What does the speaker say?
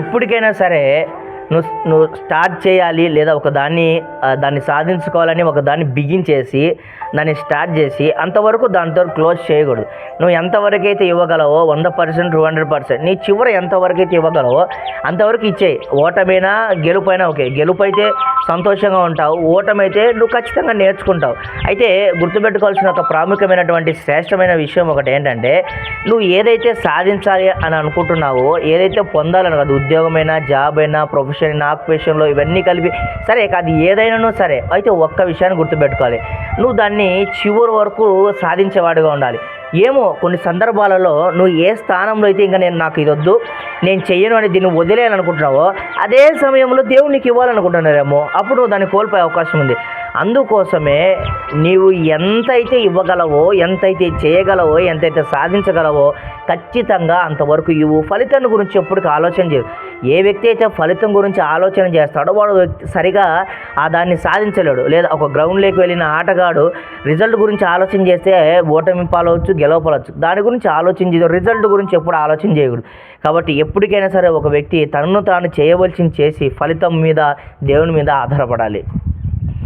ఎప్పటికైనా సరే నువ్వు నువ్వు స్టార్ట్ చేయాలి లేదా ఒక దాన్ని దాన్ని సాధించుకోవాలని ఒక దాన్ని బిగించేసి దాన్ని స్టార్ట్ చేసి అంతవరకు దానితో క్లోజ్ చేయకూడదు. నువ్వు ఎంతవరకు అయితే ఇవ్వగలవో వంద పర్సెంట్ టూ హండ్రెడ్ పర్సెంట్ నీ చివర ఎంతవరకు అయితే ఇవ్వగలవో అంతవరకు ఇచ్చేయి. ఓటమైనా గెలుపైనా ఓకే. గెలుపు అయితే సంతోషంగా ఉంటావు ఓటమైతే నువ్వు ఖచ్చితంగా నేర్చుకుంటావు. అయితే గుర్తుపెట్టుకోవాల్సిన ఒక ప్రాముఖ్యమైనటువంటి శ్రేష్టమైన విషయం ఒకటి ఏంటంటే నువ్వు ఏదైతే సాధించాలి అని అనుకుంటున్నావో ఏదైతే పొందాలని కాదు ఉద్యోగమైనా జాబ్ అయినా ప్రొఫెషన్ అయినా ఆక్యుపేషన్లో ఇవన్నీ కలిపి సరే అది ఏదైనానూ సరే అయితే ఒక్క విషయాన్ని గుర్తుపెట్టుకోవాలి. నువ్వు దాన్ని చివరి వరకు సాధించేవాడిగా ఉండాలి. ఏమో కొన్ని సందర్భాలలో నువ్వు ఏ స్థానంలో అయితే ఇంకా నేను నాకు ఇది వద్దు నేను చెయ్యను అని దీన్ని వదిలేయాలనుకుంటున్నావో అదే సమయంలో దేవుడు నీకు ఇవ్వాలనుకుంటున్నారేమో అప్పుడు నువ్వు దాన్ని కోల్పోయే అవకాశం ఉంది. అందుకోసమే నీవు ఎంతైతే ఇవ్వగలవో ఎంతైతే చేయగలవో ఎంతైతే సాధించగలవో ఖచ్చితంగా అంతవరకు ఇవ్వు. ఫలితాన్ని గురించి ఎప్పటికీ ఆలోచన చేయదు ఏ వ్యక్తి అయితే ఫలితం గురించి ఆలోచన చేస్తాడో వాడు వ్యక్తి సరిగా ఆ దాన్ని సాధించలేడు. లేదా ఒక గ్రౌండ్లోకి వెళ్ళిన ఆటగాడు రిజల్ట్ గురించి ఆలోచన చేస్తే ఓటమి పాలవచ్చు గెలవపలవచ్చు దాని గురించి ఆలోచన చేయదు రిజల్ట్ గురించి ఎప్పుడు ఆలోచన చేయకూడదు. కాబట్టి ఎప్పటికైనా సరే ఒక వ్యక్తి తనను తాను చేయవలసింది చేసి ఫలితం మీద దేవుని మీద ఆధారపడాలి.